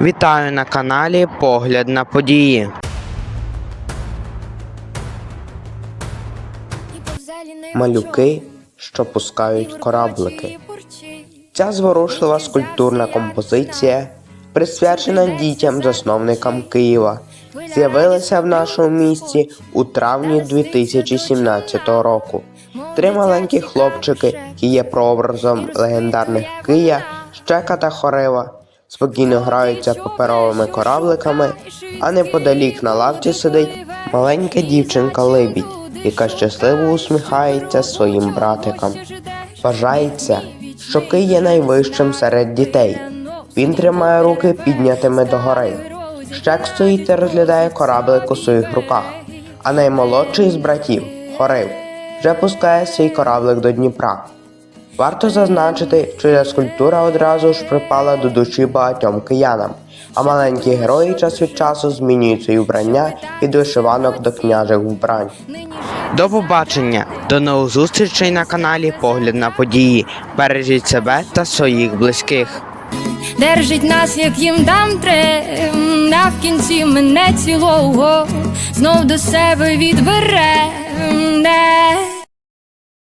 Вітаю на каналі Погляд на події. Малюки, що пускають кораблики. Ця зворушлива скульптурна композиція присвячена дітям-засновникам Києва. З'явилася в нашому місті у травні 2017 року. Три маленькі хлопчики, які є прообразом легендарних Кия, Щека та Хорива, спокійно граються паперовими корабликами, а неподалік на лавці сидить маленька дівчинка Либідь, яка щасливо усміхається своїм братикам. Вважається, що Кий є найвищим серед дітей. Він тримає руки піднятими догори. Щек стоїть та розглядає кораблик у своїх руках, а наймолодший з братів, Хорив, вже пускає свій кораблик до Дніпра. Варто зазначити, що ця скульптура одразу ж припала до душі багатьом киянам, а маленькі герої час від часу змінюють свої вбрання від вишиванок до княжих вбрань. До побачення, до нових зустрічей на каналі Погляд на події. Бережіть себе та своїх близьких. Держить нас, як їм дам трем, а в кінці мене цілого знов до себе відбере.